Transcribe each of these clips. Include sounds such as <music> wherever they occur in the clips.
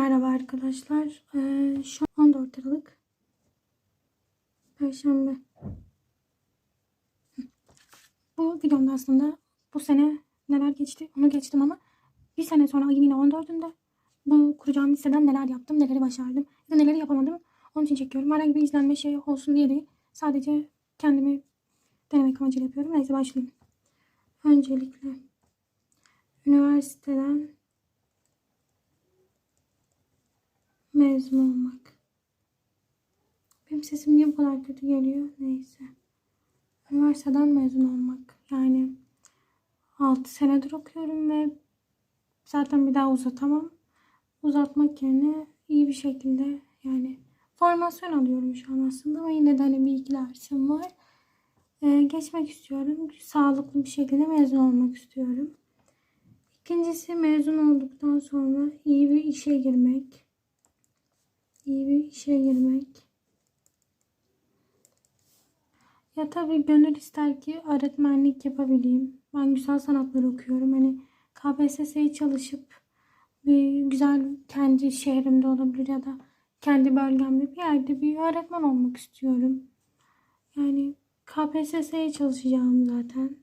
Merhaba arkadaşlar. Ee, şu an 14 Aralık. Perşembe. Bu videomda aslında bu sene neler geçti onu geçtim ama bir sene sonra yine 14'ünde bu kuracağım listeden neler yaptım, neleri başardım ya neleri yapamadım. Onun için çekiyorum. Herhangi bir izlenme şey olsun diye değil. Sadece kendimi denemek amacıyla yapıyorum. Neyse başlayayım. Öncelikle üniversiteden mezun olmak. Benim sesim niye bu kadar kötü geliyor? Neyse. Üniversiteden mezun olmak. Yani 6 senedir okuyorum ve zaten bir daha uzatamam. Uzatmak yerine iyi bir şekilde yani formasyon alıyorum şu an aslında ama yine de hani bir iki dersim var. Ee, geçmek istiyorum. Sağlıklı bir şekilde mezun olmak istiyorum. İkincisi mezun olduktan sonra iyi bir işe girmek iyi bir işe girmek. Ya tabii gönül ister ki öğretmenlik yapabileyim. Ben güzel sanatlar okuyorum. Hani KPSS'ye çalışıp bir güzel kendi şehrimde olabilir ya da kendi bölgemde bir yerde bir öğretmen olmak istiyorum. Yani KPSS'ye çalışacağım zaten.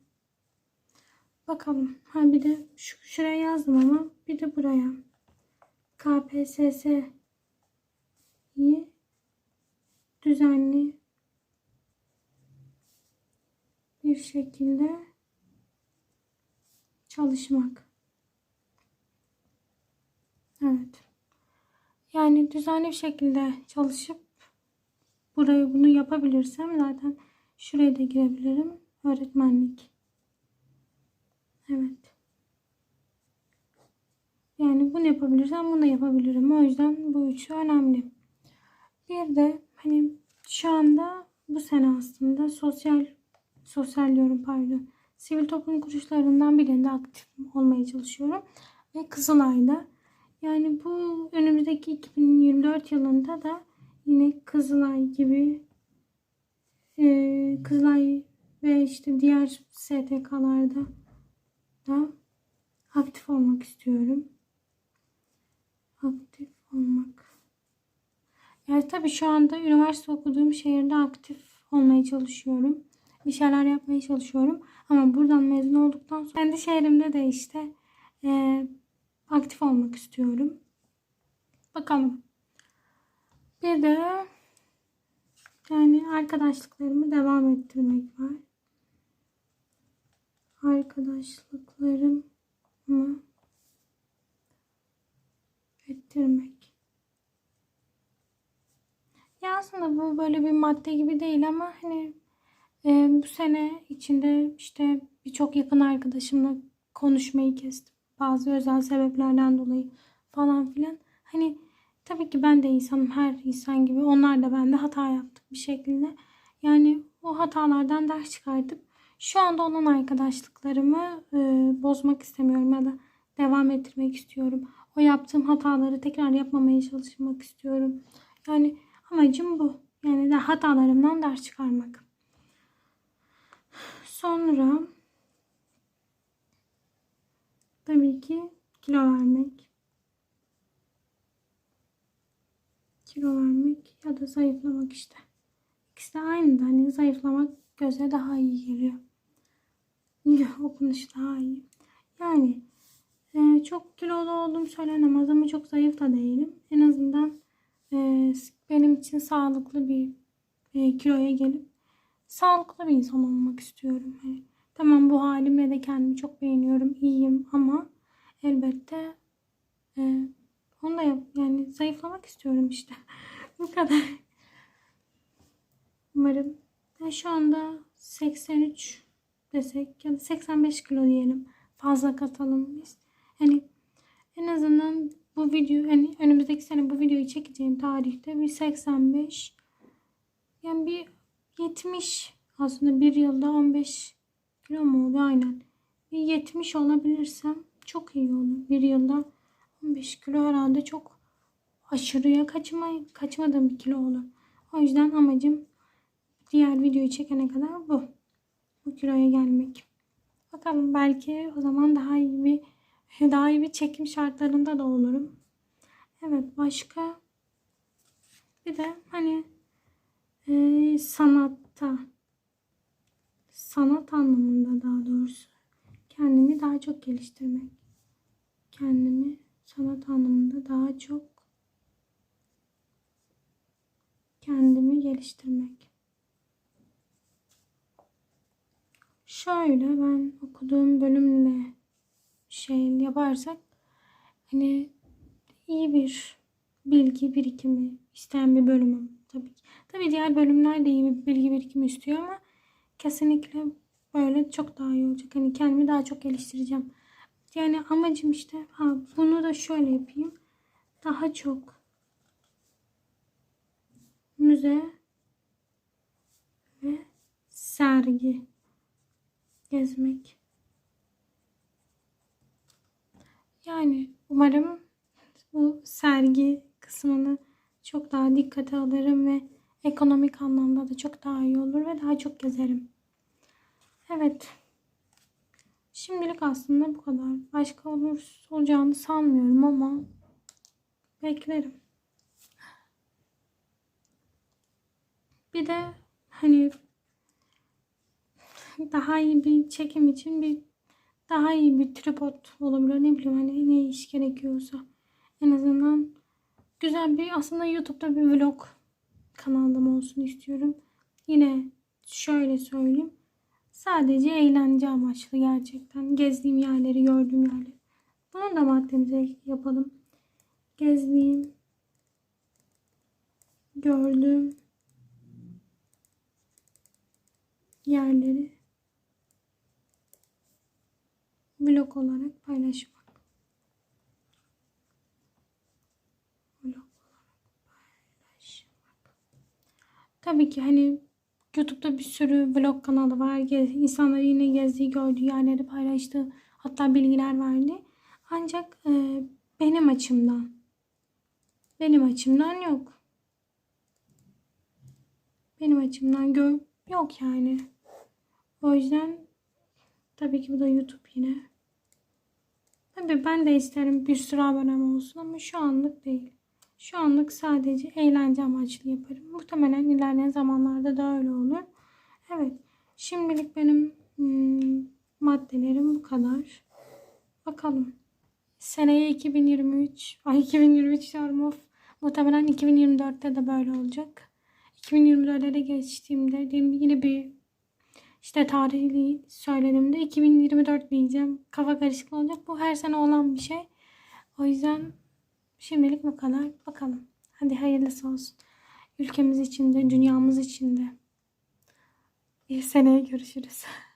Bakalım. Ha bir de şu, şuraya yazdım ama bir de buraya. KPSS iyi, düzenli bir şekilde çalışmak. Evet. Yani düzenli bir şekilde çalışıp burayı bunu yapabilirsem zaten şuraya da girebilirim. Öğretmenlik. Evet. Yani bunu yapabilirsem bunu da yapabilirim. O yüzden bu üçü önemli. Bir de hani şu anda bu sene aslında sosyal sosyal diyorum pardon. Sivil toplum kuruluşlarından birinde aktif olmaya çalışıyorum. Ve Kızılay'da. Yani bu önümüzdeki 2024 yılında da yine Kızılay gibi e, Kızılay ve işte diğer STK'larda da aktif olmak istiyorum. Aktif olmak. Yani tabii şu anda üniversite okuduğum şehirde aktif olmaya çalışıyorum. Bir şeyler yapmaya çalışıyorum. Ama buradan mezun olduktan sonra kendi şehrimde de işte e, aktif olmak istiyorum. Bakalım. Bir de yani arkadaşlıklarımı devam ettirmek var. Arkadaşlıklarımı ettirmek. Ya aslında bu böyle bir madde gibi değil ama hani e, bu sene içinde işte birçok yakın arkadaşımla konuşmayı kestim. Bazı özel sebeplerden dolayı falan filan. Hani tabii ki ben de insanım her insan gibi. Onlar da ben de hata yaptık bir şekilde. Yani o hatalardan ders çıkartıp şu anda olan arkadaşlıklarımı e, bozmak istemiyorum ya da devam ettirmek istiyorum. O yaptığım hataları tekrar yapmamaya çalışmak istiyorum. Yani amacım bu. Yani de hatalarımdan ders çıkarmak. Sonra tabii ki kilo vermek. Kilo vermek ya da zayıflamak işte. İkisi de aynı da hani zayıflamak göze daha iyi geliyor. <laughs> Okunuş daha iyi. Yani e, çok kilolu olduğum söylenemez ama çok zayıf da değilim. En azından e, benim için sağlıklı bir e, kiloya gelip sağlıklı bir insan olmak istiyorum. Yani, tamam bu halimle de kendimi çok beğeniyorum, iyiyim ama elbette e, onu da yap, yani zayıflamak istiyorum işte. <laughs> bu kadar. Umarım. Ben şu anda 83 desek ya da 85 kilo diyelim. Fazla katalım biz. Yani en azından bu video hani önümüzdeki sene bu videoyu çekeceğim tarihte bir 85 yani bir 70 aslında bir yılda 15 kilo mu oluyor aynen. Bir 70 olabilirsem çok iyi olur. Bir yılda 15 kilo herhalde çok aşırıya kaçma, kaçmadığım bir kilo olur. O yüzden amacım diğer videoyu çekene kadar bu. Bu kiloya gelmek. Bakalım belki o zaman daha iyi bir bir çekim şartlarında da olurum. Evet başka bir de hani e, sanatta sanat anlamında daha doğrusu kendimi daha çok geliştirmek. Kendimi sanat anlamında daha çok kendimi geliştirmek. Şöyle ben okuduğum bölümle şey yaparsak hani iyi bir bilgi birikimi isteyen bir bölümüm tabii ki. Tabii diğer bölümler de iyi bir bilgi birikimi istiyor ama kesinlikle böyle çok daha iyi olacak. Hani kendimi daha çok geliştireceğim. Yani amacım işte ha bunu da şöyle yapayım. Daha çok müze ve sergi gezmek. Yani umarım bu sergi kısmını çok daha dikkate alırım ve ekonomik anlamda da çok daha iyi olur ve daha çok gezerim. Evet. Şimdilik aslında bu kadar. Başka olur olacağını sanmıyorum ama beklerim. Bir de hani daha iyi bir çekim için bir daha iyi bir tripod olabilir. Ne bileyim hani ne iş gerekiyorsa. En azından güzel bir aslında YouTube'da bir vlog kanalım olsun istiyorum. Yine şöyle söyleyeyim. Sadece eğlence amaçlı gerçekten. Gezdiğim yerleri, gördüğüm yerleri. Bunu da maddemize yapalım. Gezdiğim, gördüğüm yerleri olarak paylaşmak. Vlog. Tabii ki hani YouTube'da bir sürü vlog kanalı var. İnsanlar yine gezdiği, gördüğü yerleri paylaştı. Hatta bilgiler verdi. Ancak e, benim açımdan benim açımdan yok. Benim açımdan gö yok yani. O yüzden tabii ki bu da YouTube yine. Tabii ben de isterim bir sürü abonem olsun ama şu anlık değil. Şu anlık sadece eğlence amaçlı yaparım. Muhtemelen ilerleyen zamanlarda da öyle olur. Evet. Şimdilik benim hmm, maddelerim bu kadar. Bakalım. Seneye 2023, ay 2023 diyorum of. Muhtemelen 2024'te de böyle olacak. 2024'e de geçtiğimde yine bir işte tarihi söylediğimde 2024 diyeceğim. Kafa karışıklığı olacak. Bu her sene olan bir şey. O yüzden şimdilik bu kadar. Bakalım. Hadi hayırlısı olsun. Ülkemiz için de, dünyamız için de. Bir seneye görüşürüz. <laughs>